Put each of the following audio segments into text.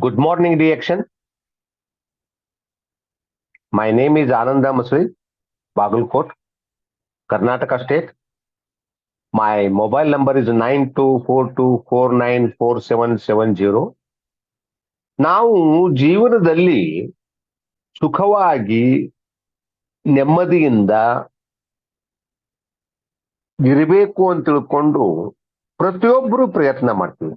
Good morning, reaction. My name is Ananda Masri, Bagalkot, Karnataka State. My mobile number is nine two four two four nine four seven seven zero. ನಾವು ಜೀವನದಲ್ಲಿ ಸುಖವಾಗಿ ನೆಮ್ಮದಿಯಿಂದ ಇರಬೇಕು ಅಂತ ತಿಳ್ಕೊಂಡು ಪ್ರತಿಯೊಬ್ಬರು ಪ್ರಯತ್ನ ಮಾಡ್ತೀವಿ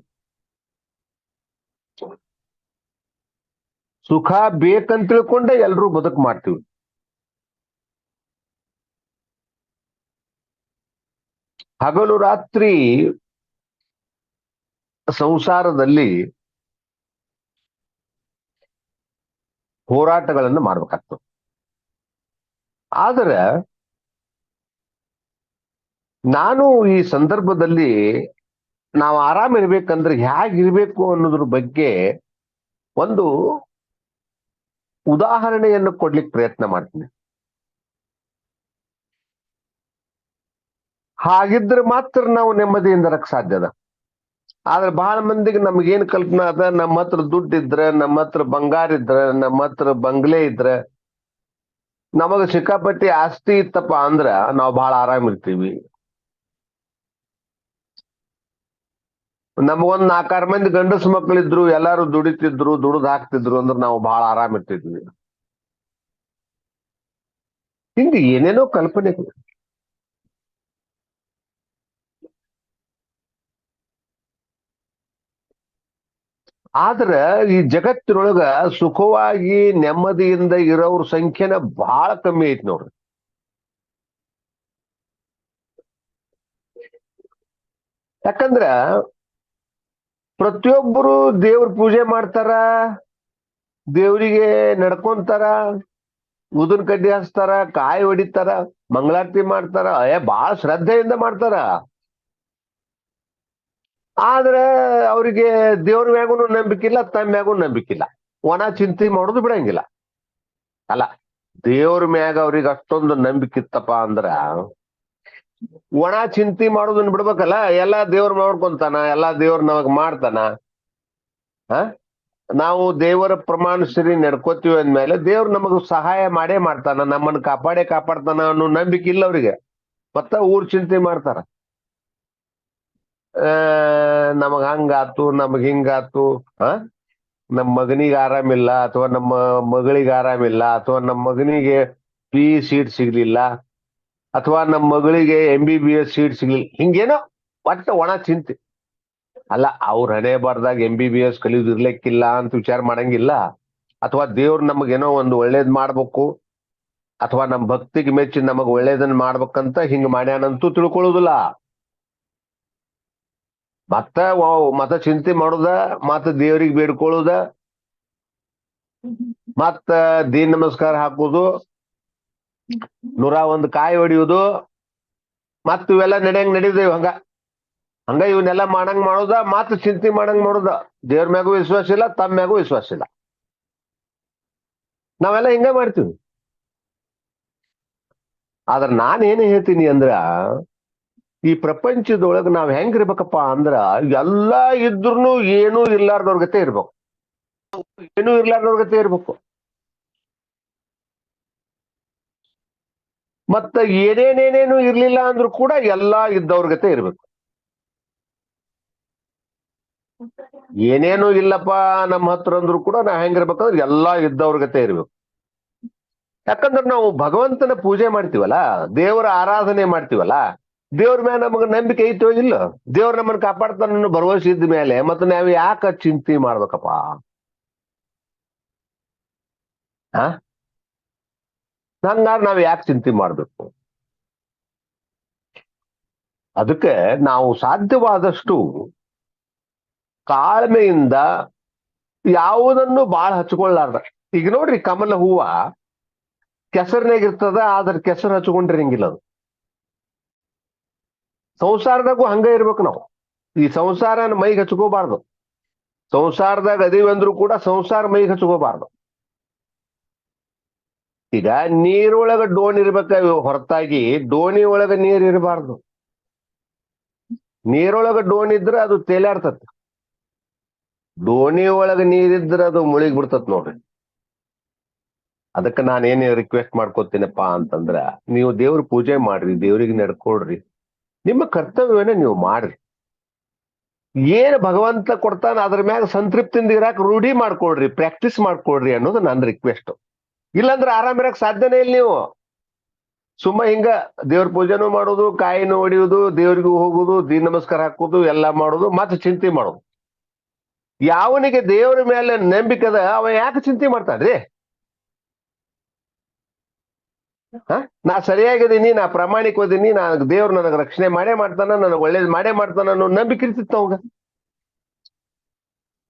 ಸುಖ ಬೇಕಂತ ತಿಳ್ಕೊಂಡೆ ಎಲ್ರೂ ಬದುಕು ಮಾಡ್ತೀವಿ. ಹಗಲು ರಾತ್ರಿ ಸಂಸಾರದಲ್ಲಿ ಹೋರಾಟಗಳನ್ನು ಮಾಡ್ಬೇಕಾಗ್ತದೆ. ಆದರೆ ನಾನು ಈ ಸಂದರ್ಭದಲ್ಲಿ ನಾವು ಆರಾಮಿರ್ಬೇಕಂದ್ರೆ ಹೇಗಿರ್ಬೇಕು ಅನ್ನೋದ್ರ ಬಗ್ಗೆ ಒಂದು ಉದಾಹರಣೆಯನ್ನು ಕೊಡ್ಲಿಕ್ಕೆ ಪ್ರಯತ್ನ ಮಾಡ್ತೀನಿ. ಹಾಗಿದ್ರೆ ಮಾತ್ರ ನಾವು ನೆಮ್ಮದಿಯಿಂದ ಇರಕ್ ಅದ. ಆದ್ರೆ ಬಹಳ ಮಂದಿಗೆ ನಮ್ಗೇನ್ ಕಲ್ಪನಾ ಅದ, ನಮ್ಮ ಹತ್ರ ದುಡ್ಡು ಇದ್ರೆ ನಮ್ಮ ಹತ್ರ ಬಂಗಾರ ಇದ್ರೆ, ನಮ್ಮ ಹತ್ರ ಬಂಗ್ಲೆ ಇದ್ರೆ, ನಮಗ ಸಿಕ್ಕಾಪಟ್ಟಿ ಆಸ್ತಿ ಇತ್ತಪ್ಪ ಅಂದ್ರ ನಾವು ಬಹಳ ಆರಾಮ್ ನಮಗೊಂದ್ ನಾಲ್ಕಾರು ಮಂದಿ ಗಂಡಸು ಮಕ್ಕಳಿದ್ರು ಎಲ್ಲಾರು ದುಡಿತಿದ್ರು, ದುಡಿದ್ ಹಾಕ್ತಿದ್ರು ಅಂದ್ರೆ ನಾವು ಬಹಳ ಆರಾಮ್ ಇರ್ತಿದ್ವಿ. ಹಿಂಗ ಏನೇನೋ ಕಲ್ಪನೆ ಆದ್ರ ಈ ಜಗತ್ತಿನೊಳಗ ಸುಖವಾಗಿ ನೆಮ್ಮದಿಯಿಂದ ಇರೋವ್ರ ಸಂಖ್ಯೆನ ಬಹಳ ಕಮ್ಮಿ ಐತಿ ನೋಡ್ರಿ. ಯಾಕಂದ್ರ ಪ್ರತಿಯೊಬ್ಬರು ದೇವ್ರ ಪೂಜೆ ಮಾಡ್ತಾರ, ದೇವರಿಗೆ ನಡ್ಕೊಂತಾರ, ಉದನ್ ಕಡ್ಡಿ ಹಚ್ತಾರ, ಕಾಯಿ ಹೊಡಿತಾರ, ಮಂಗಳಾರತಿ ಮಾಡ್ತಾರ ಅಯ್ಯ ಬಾಳ ಶ್ರದ್ಧೆಯಿಂದ ಮಾಡ್ತಾರ. ಆದ್ರ ಅವ್ರಿಗೆ ದೇವ್ರ ಮ್ಯಾಗೂ ನಂಬಿಕಿಲ್ಲ ತಮ್ಮ ಮ್ಯಾಗೂ ನಂಬಿಕಿಲ್ಲ ಒಣ ಚಿಂತೆ ಮಾಡೋದು ಬಿಡಂಗಿಲ್ಲ. ಅಲ್ಲ, ದೇವ್ರ ಮ್ಯಾಗ ಅವ್ರಿಗೆ ಅಷ್ಟೊಂದು ನಂಬಿಕೆ ಇತ್ತಪ್ಪ ಅಂದ್ರ ಒಣ ಚಿಂತಿ ಮಾಡೋದನ್ನ ಬಿಡ್ಬೇಕಲ್ಲ, ಎಲ್ಲಾ ದೇವ್ರ ಮಾಡ್ಕೊಂತಾನ ಎಲ್ಲಾ ದೇವ್ರ ನಮಗ್ ಮಾಡ್ತಾನ? ಹ? ನಾವು ದೇವರ ಪ್ರಮಾಣ ಸರಿ ನಡ್ಕೋತೀವಿ ಅಂದ್ಮೇಲೆ ದೇವ್ರ ನಮಗ್ ಸಹಾಯ ಮಾಡೇ ಮಾಡ್ತಾನ, ನಮ್ಮನ್ನ ಕಾಪಾಡೇ ಕಾಪಾಡ್ತಾನ ಅನ್ನೋ ನಂಬಿಕೆ ಇಲ್ಲ ಅವ್ರಿಗೆ. ಮತ್ತ ಊರ್ ಚಿಂತೆ ಮಾಡ್ತಾರ. ಆ, ನಮಗ್ ಹಂಗಾತು, ನಮಗ್ ಹಿಂಗಾತು ಹ ನಮ್ ಮಗನಿಗೆ ಆರಾಮಿಲ್ಲ, ಅಥವಾ ನಮ್ಮ ಮಗಳಿಗೆ ಆರಾಮಿಲ್ಲ, ಅಥವಾ ನಮ್ಮ ಮಗನಿಗೆ ಪಿ ಸೀಟ್ ಸಿಗ್ಲಿಲ್ಲ ಅಥವಾ ನಮ್ಮ ಮಗಳಿಗೆ M B B S seat ಸಿಗ್ಲಿಲ್ಲ ಹಿಂಗೇನೋ ಒಟ್ಟ ಒಣ ಚಿಂತೆ. ಅಲ್ಲ ಅವ್ರ ಹಣೆ ಬಾರ್ದಾಗ ಎಂ ಬಿ ಬಿ ಎಸ್ ಕಲಿಯೋದಿರ್ಲಿಕ್ಕಿಲ್ಲ ಅಂತ ವಿಚಾರ ಮಾಡಂಗಿಲ್ಲ. ಅಥವಾ ದೇವ್ರು ನಮಗೇನೋ ಒಂದು ಒಳ್ಳೇದ್ ಮಾಡ್ಬೇಕು. ಅಥವಾ ನಮ್ ಭಕ್ತಿಗೆ ಮೆಚ್ಚಿ ನಮಗ್ ಒಳ್ಳೇದನ್ನ ಮಾಡ್ಬೇಕಂತ ಹಿಂಗ್ ಮಾಡ್ಯಾನಂತೂ ತಿಳ್ಕೊಳ್ಳೋದಿಲ್ಲ. ಮತ್ತ ಮತ ಚಿಂತೆ ಮಾಡುದ ಮತ್ತ ದೇವ್ರಿಗೆ ಬೇಡ್ಕೊಳ್ಳುದ. ಮತ್ತ ದೀನ್ ನಮಸ್ಕಾರ ಹಾಕುದು. ನೂರ ಒಂದ್ ಕಾಯಿ ಹೊಡಿಯುದು ಮತ್ತ ಇವೆಲ್ಲ ನಡೆಯಂಗ್ ನಡೀದೇವ್ ಹಂಗ ಹಂಗ ಇವನ್ನೆಲ್ಲ ಮಾಡಂಗ್ ಮಾಡುದ ಮತ್ ಚಿಂತೆ ಮಾಡಂಗ್ ಮಾಡುದ. ದೇವ್ರ ಮ್ಯಾಗೂ ವಿಶ್ವಾಸ ಇಲ್ಲ ತಮ್ಮ ಮ್ಯಾಗೂ ವಿಶ್ವಾಸ ಇಲ್ಲ. ನಾವೆಲ್ಲ ಹಿಂಗ ಮಾಡ್ತೀವಿ. ಆದ್ರ ನಾನ್ ಏನ್ ಹೇಳ್ತೀನಿ ಅಂದ್ರ, ಈ ಪ್ರಪಂಚದೊಳಗ ನಾವ್ ಹೆಂಗಿರ್ಬೇಕಪ್ಪ ಅಂದ್ರ, ಎಲ್ಲಾ ಇದ್ರುನು ಏನೂ ಇರ್ಲಾರ್ದವ್ರ ಗತೆ ಇರ್ಬೇಕು. ಏನೂ ಇರ್ಲಾರ್ದವ್ರ ಗತೆ ಇರ್ಬೇಕು. ಮತ್ತ ಏನೇನೇನೇನು ಇರ್ಲಿಲ್ಲ ಅಂದ್ರೂ ಕೂಡ ಎಲ್ಲಾ ಇದ್ದವ್ರ ಗತೆ ಇರ್ಬೇಕು. ಏನೇನು ಇಲ್ಲಪ್ಪ ನಮ್ಮ ಹತ್ರ ಅಂದ್ರು ಕೂಡ ನಾ ಹೆಂಗಿರ್ಬೇಕಂದ್ರೆ ಎಲ್ಲಾ ಇದ್ದವ್ರ ಗತೆ ಇರ್ಬೇಕು. ಯಾಕಂದ್ರೆ ನಾವು ಭಗವಂತನ ಪೂಜೆ ಮಾಡ್ತೀವಲ್ಲ, ದೇವರ ಆರಾಧನೆ ಮಾಡ್ತೀವಲ್ಲ, ದೇವ್ರ ಮೇಲೆ ನಮಗ ನಂಬಿಕೆ ಐತೋ ಇಲ್ಲ? ದೇವ್ರ ನಮ್ಮನ್ನ ಕಾಪಾಡ್ತಾನ ಭರವಸೆ ಇದ್ದ ಮೇಲೆ ಮತ್ತೆ ನಾವ್ ಯಾಕ ಚಿಂತೆ ಮಾಡ್ಬೇಕಪ್ಪ? ಹಂಗಾರ ನಾವ್ ಯಾಕೆ ಚಿಂತೆ ಮಾಡ್ಬೇಕು? ಅದಕ್ಕೆ ನಾವು ಸಾಧ್ಯವಾದಷ್ಟು ತಾಳ್ಮೆಯಿಂದ ಯಾವುದನ್ನು ಬಾಳ ಹಚ್ಕೊಳ್ಳಾರ್ದ. ಈಗ ನೋಡ್ರಿ ಕಮಲ ಹೂವ ಕೆಸರ್ನಾಗಿರ್ತದ, ಆದ್ರ ಕೆಸರು ಹಚ್ಕೊಂಡಿರಂಗಿಲ್ಲ ಅದು? ಸಂಸಾರದಾಗೂ ಹಂಗ ಇರ್ಬೇಕು ನಾವು. ಈ ಸಂಸಾರನ ಮೈಗೆ ಹಚ್ಕೋಬಾರ್ದು. ಸಂಸಾರದಾಗ ಅದೀವಿ ಅಂದ್ರೂ ಕೂಡ ಸಂಸಾರ ಮೈಗೆ ಹಚ್ಕೋಬಾರ್ದು. ಈಗ ನೀರೊಳಗ ಡೋಣಿ ಇರ್ಬೇಕ ಹೊರತಾಗಿ ಡೋಣಿ ಒಳಗ ನೀರ್ ಇರಬಾರ್ದು. ನೀರೊಳಗ ಡೋಣಿ ಇದ್ರ ಅದು ತೇಲಾಡ್ತತ್ ಡೋಣಿ ಒಳಗ ನೀರಿದ್ರ ಅದು ಮುಳುಗಿ ಬಿಡ್ತತ್ ನೋಡ್ರಿ. ಅದಕ್ಕೆ ನಾನೇನ್ ರಿಕ್ವೆಸ್ಟ್ ಮಾಡ್ಕೋತೀನಪ್ಪ ಅಂತಂದ್ರ, ನೀವು ದೇವ್ರ ಪೂಜೆ ಮಾಡ್ರಿ, ದೇವ್ರಿಗೆ ನಡ್ಕೊಡ್ರಿ. ನಿಮ್ಮ ಕರ್ತವ್ಯವನ್ನ ನೀವು ಮಾಡ್ರಿ. ಏನ್ ಭಗವಂತ ಕೊಡ್ತಾನ ಅದ್ರ ಮ್ಯಾಗ ಸಂತೃಪ್ತಿಯಿಂದ ಇರಾಕ ರೂಢಿ ಮಾಡ್ಕೊಳ್ರಿ ಪ್ರಾಕ್ಟೀಸ್ ಮಾಡ್ಕೊಳ್ರಿ ಅನ್ನೋದು ನನ್ನ ರಿಕ್ವೆಸ್ಟ್ ಇಲ್ಲಾಂದ್ರೆ ಆರಾಮ್ ಇರಕ್ ಸಾಧ್ಯನೇ ಇಲ್ಲ ನೀವು. ಸುಮ್ಮ ಹಿಂಗ ದೇವ್ರ ಪೂಜೆನೂ ಮಾಡೋದು, ಕಾಯಿನೂ ಹೊಡಿಯೋದು ದೇವ್ರಿಗೂ ಹೋಗುದು ದೀನ್ ನಮಸ್ಕಾರ ಹಾಕೋದು ಎಲ್ಲಾ ಮಾಡೋದು, ಮತ್ತೆ ಚಿಂತೆ ಮಾಡೋದು. ಯಾವನಿಗೆ ದೇವರ ಮೇಲೆ ನಂಬಿಕೆ ಅದ, ಅವ ಯಾಕೆ ಚಿಂತೆ ಮಾಡ್ತಾನ್ರಿ? ನಾ ಸರಿಯಾಗಿದ್ದೀನಿ, ನಾ ಪ್ರಾಮಾಣಿಕವಾದೀನಿ ನಾ ದೇವ್ರು ನನಗೆ ರಕ್ಷಣೆ ಮಾಡೇ ಮಾಡ್ತಾನ, ನನಗೆ ಒಳ್ಳೇದ್ ಮಾಡೇ ಮಾಡ್ತಾನ ಅನ್ನೋ ನಂಬಿಕೆ ಇರ್ತಿತ್ತು ಅವಾಗ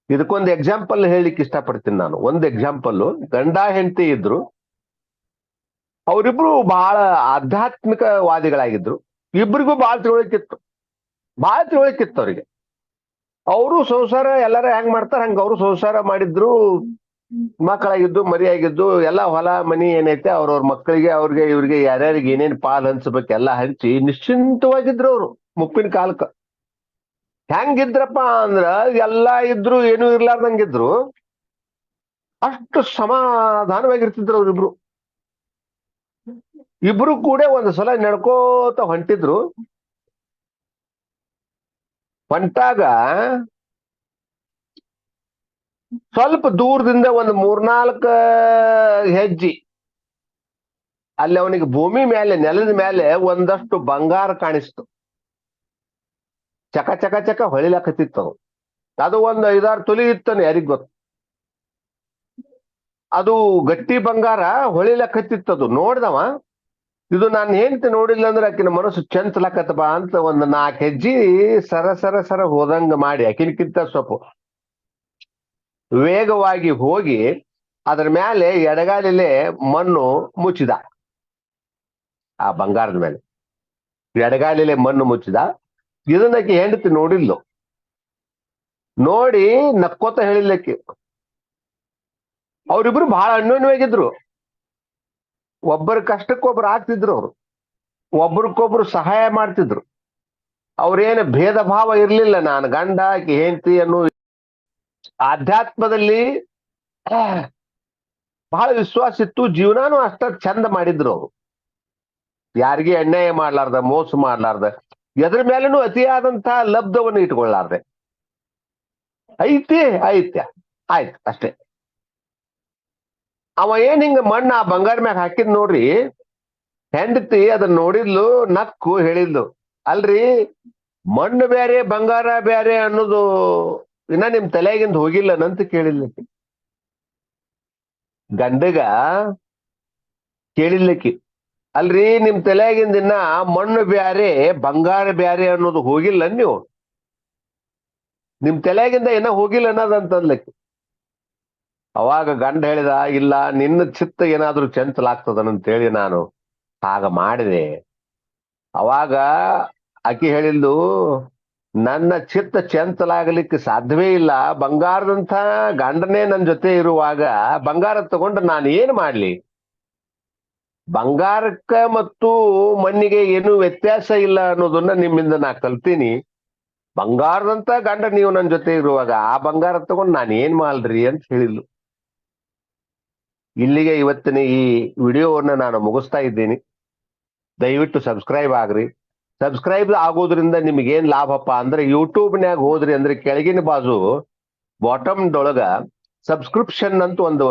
ಇದಕ್ಕೊಂದು ಎಕ್ಸಾಂಪಲ್ ಹೇಳಲಿಕ್ಕೆ ಇಷ್ಟಪಡ್ತೀನಿ ನಾನು. ಒಂದು ಎಕ್ಸಾಂಪಲ್ ಗಂಡ ಹೆಂಡತಿ ಇದ್ರು, ಅವರಿಬ್ರು ಬಹಳ ಆಧ್ಯಾತ್ಮಿಕವಾದಿಗಳಾಗಿದ್ರು. ಇಬ್ರಿಗೂ ಬಹಳ ತಿಳುವಳಿಕಿತ್ತು ಬಹಳ ತಿಳುವಳಿಕಿತ್ತು ಅವರಿಗೆ. ಅವರು ಸಂಸಾರ ಎಲ್ಲಾರ ಹೆಂಗ್ ಮಾಡ್ತಾರ, ಹಂಗ ಅವರು ಸಂಸಾರ ಮಾಡಿದ್ರು. ಮಕ್ಕಳಾಗಿದ್ದು, ಮರಿಯಾಗಿದ್ದು, ಎಲ್ಲ ಹೊಲ, ಮನಿ ಏನೈತೆ, ಅವ್ರವ್ರ ಮಕ್ಕಳಿಗೆ, ಅವ್ರಿಗೆ, ಇವ್ರಿಗೆ ಯಾರ್ಯಾರಿಗೆ ಏನೇನ್ ಪಾಲ್ ಹಂಚ್ಬೇಕು ಎಲ್ಲ ಹಂಚಿ ನಿಶ್ಚಿಂತವಾಗಿದ್ರು ಅವರು, ಮುಪ್ಪಿನ ಕಾಲಕ್ಕ. ಹೆಂಗಿದ್ರಪ್ಪ ಅಂದ್ರ ಎಲ್ಲಾ ಇದ್ರು ಏನು ಇರ್ಲಾರ್ದಂಗಿದ್ರು ಅಷ್ಟು ಸಮಾಧಾನವಾಗಿರ್ತಿದ್ರು ಅವ್ರಿಬ್ರು ಇಬ್ರು ಕೂಡ ಒಂದ್ ಸಲ ನಡ್ಕೋತ ಹೊಂಟಿದ್ರು. ಹೊಂಟಾಗ ಸ್ವಲ್ಪ ದೂರದಿಂದ ಒಂದು ಮೂರ್ನಾಲ್ಕ ಹೆಜ್ಜಿ ಅಲ್ಲಿ ಅವನಿಗೆ ಭೂಮಿ ಮೇಲೆ ನೆಲದ ಮೇಲೆ ಒಂದಷ್ಟು ಬಂಗಾರ ಕಾಣಿಸ್ತು. ಚಕ ಚಕ ಚಕ ಹೊಳಿಲಾಕತ್ತಿತ್ತು ಅದು. ಒಂದು ಐದಾರು ತೊಲಿ ಇತ್ತನು ಯಾರಿಗ್ ಗೊತ್ತು? ಅದು ಗಟ್ಟಿ ಬಂಗಾರ ಹೊಳಿಲಕತ್ತಿತ್ತು ಅದು. ನೋಡ್ದವ? ಇದು ನಾನು ಹೆಂಡತಿ ನೋಡಿಲ್ಲ ಅಂದ್ರೆ ಆಕಿನ ಮನಸ್ಸು ಚಂಚಲಾಕತ್ತ ಬಾ ಅಂತ ಒಂದು ನಾಲ್ಕು ಹೆಜ್ಜಿ ಸರ ಸರ ಸರ ಹೋದಂಗ ಮಾಡಿ ಆಕಿನಕ್ಕಿಂತ ಸ್ವಲ್ಪ ವೇಗವಾಗಿ ಹೋಗಿ ಅದರ ಮೇಲೆ ಎಡಗಾಲಿಲೆ ಮಣ್ಣು ಮುಚ್ಚಿದ. ಆ ಬಂಗಾರದ ಮೇಲೆ. ಎಡಗಾಲಿಲೆ ಮಣ್ಣು ಮುಚ್ಚಿದ. ಇದನ್ನಕ್ಕೆ ಹೆಂಡತಿ ನೋಡಿಲ್ಲ. ನೋಡಿ ನಕ್ಕೋತ ಹೇಳಿಲ್ಲಕ್ಕೆ ಅವರಿಬ್ರು ಬಹಳ ಅನ್ಯೋನ್ಯವಾಗಿದ್ರು. ಒಬ್ಬರ ಕಷ್ಟಕ್ಕೊಬ್ರು ಆಗ್ತಿದ್ರು ಅವರು. ಒಬ್ರಿಗೊಬ್ರು ಸಹಾಯ ಮಾಡ್ತಿದ್ರು. ಅವ್ರೇನು ಭೇದ ಭಾವ ಇರ್ಲಿಲ್ಲ. ನಾನು ಗಂಡ, ಆಕಿ, ಹೆಂಡತಿ ಅನ್ನೋ ಆಧ್ಯಾತ್ಮದಲ್ಲಿ ಬಹಳ ವಿಶ್ವಾಸ ಇತ್ತು. ಜೀವನಾನು ಅಷ್ಟ ಚಂದ ಮಾಡಿದ್ರು ಅವರು. ಯಾರಿಗೆ ಅನ್ಯಾಯ ಮಾಡ್ಲಾರ್ದ, ಮೋಸ ಮಾಡ್ಲಾರ್ದ. ಎದ್ರ ಮೇಲೂ ಅತಿಯಾದಂತಹ ಲಬ್ಧವನ್ನು ಇಟ್ಕೊಳ್ಳಾರ್ದೆ. ಐತಿ, ಐತ್ಯ. ಆಯ್ತು, ಅಷ್ಟೇ. ಅವ ಏನ್ ಹಿಂಗ ಮಣ್ಣ ಆ ಬಂಗಾರ ಮ್ಯಾಗ ಹಾಕಿದ್ ನೋಡ್ರಿ, ಹೆಂಡತಿ ಅದನ್ನ ನೋಡಿದ್ಲು, ನಕ್ಕು ಹೇಳಿದ್ಲು. ಅಲ್ರಿ, ಮಣ್ಣು ಬ್ಯಾರೆ, ಬಂಗಾರ ಬ್ಯಾರೆ ಅನ್ನೋದು ಇನ್ನ ನಿಮ್ ತಲೆಯಾಗಿಂದ ಹೋಗಿಲ್ಲ ನಂತ ಕೇಳಿದ್ಲಕ್ಕಿ ಗಂಡಗ ಕೇಳಿದ್ಲಕ್ಕಿ. ಅಲ್ರಿ, ನಿಮ್ ತಲೆಯಾಗಿನ ದಿನ ಮಣ್ಣು ಬ್ಯಾರೆ, ಬಂಗಾರ ಬ್ಯಾರೆ ಅನ್ನೋದು ಹೋಗಿಲ್ಲ ನೀವು. ನಿಮ್ ತಲೆಯಾಗಿಂದ ಏನ ಹೋಗಿಲ್ಲ ಅನ್ನೋದಂತಂದ್ಲಕ್ಕಿ ಅವಾಗ ಗಂಡ ಹೇಳಿದ, ಇಲ್ಲ, ನಿನ್ನ ಚಿತ್ತ ಏನಾದ್ರೂ ಹೇಳಿ ನಾನು ಹಾಗ ಮಾಡಿದೆ. ಅವಾಗ ಆಕಿ ಹೇಳಿದ್ದು, ನನ್ನ ಚಿತ್ತ ಚಂಚಲಾಗಲಿಕ್ಕೆ ಸಾಧ್ಯವೇ ಇಲ್ಲ. ಬಂಗಾರದಂತ ಗಂಡನೇ ನನ್ನ ಜೊತೆ ಇರುವಾಗ ಬಂಗಾರ ತಗೊಂಡು ನಾನು ಏನು ಮಾಡ್ಲಿ? ಬಂಗಾರಕ್ಕ ಮತ್ತು ಮಣ್ಣಿಗೆ ಏನು ವ್ಯತ್ಯಾಸ ಇಲ್ಲ ಅನ್ನೋದನ್ನ ನಿಮ್ಮಿಂದ ನಾ ಕಲ್ತೀನಿ. ಬಂಗಾರದಂತ ಗಂಡ ನೀವು ನನ್ನ ಜೊತೆ ಇರುವಾಗ ಆ ಬಂಗಾರ ತಗೊಂಡು ನಾನು ಏನ್ ಮಾಡ್ರಿ ಅಂತ ಹೇಳಿದ್ಲು. ಇಲ್ಲಿಗೆ ಇವತ್ತಿನ ಈ ವಿಡಿಯೋವನ್ನ ನಾನು ಮುಗಿಸ್ತಾ ಇದ್ದೀನಿ. ದಯವಿಟ್ಟು ಸಬ್ಸ್ಕ್ರೈಬ್ ಆಗ್ರಿ. ಸಬ್ಸ್ಕ್ರೈಬ್ ಆಗೋದ್ರಿಂದ ನಿಮ್ಗೆ ಏನ್ ಲಾಭಪ್ಪ ಅಂದ್ರೆ ಯೂಟ್ಯೂಬ್ನ್ಯಾಗ ಹೋದ್ರಿ ಅಂದ್ರೆ ಕೆಳಗಿನ ಬಾಜು ಬಾಟಮ್ ದೊಳಗ ಸಬ್ಸ್ಕ್ರಿಪ್ಷನ್ ಅಂತ ಒಂದು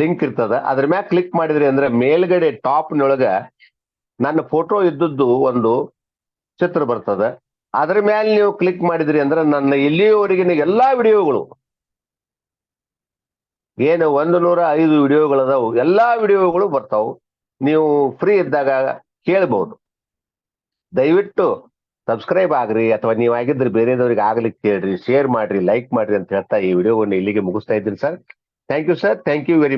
ಲಿಂಕ್ ಇರ್ತದ. ಅದ್ರ ಮ್ಯಾಗ ಕ್ಲಿಕ್ ಮಾಡಿದ್ರಿ ಅಂದ್ರೆ ಮೇಲ್ಗಡೆ ಟಾಪ್ ನೊಳಗ ನನ್ನ ಫೋಟೋ ಇದ್ದದ್ದು ಒಂದು ಚಿತ್ರ ಬರ್ತದ. ಅದ್ರ ಮೇಲೆ ನೀವು ಕ್ಲಿಕ್ ಮಾಡಿದ್ರಿ ಅಂದ್ರೆ ನನ್ನ ಇಲ್ಲಿಯವರೆಗಿನ ಎಲ್ಲಾ ವಿಡಿಯೋಗಳು. ಏನು ಒಂದು ನೂರ ಐದು ವಿಡಿಯೋಗಳದಾವು. ಎಲ್ಲಾ ವಿಡಿಯೋಗಳು ಬರ್ತಾವು. ನೀವು ಫ್ರೀ ಇದ್ದಾಗ ಕೇಳಬಹುದು ದಯವಿಟ್ಟು ಸಬ್ಸ್ಕ್ರೈಬ್ ಆಗ್ರಿ. ಅಥವಾ ನೀವು ಆಗಿದ್ರೆ ಬೇರೆದವ್ರಿಗೆ ಆಗ್ಲಿಕ್ಕೆ ಕೇಳ್ರಿ. ಶೇರ್ ಮಾಡ್ರಿ ಲೈಕ್ ಮಾಡ್ರಿ ಅಂತ ಹೇಳ್ತಾ ಈ ವಿಡಿಯೋವನ್ನು ಇಲ್ಲಿಗೆ ಮುಗಿಸ್ತಾ ಇದ್ದೀನಿ sir. Thank you sir thank you very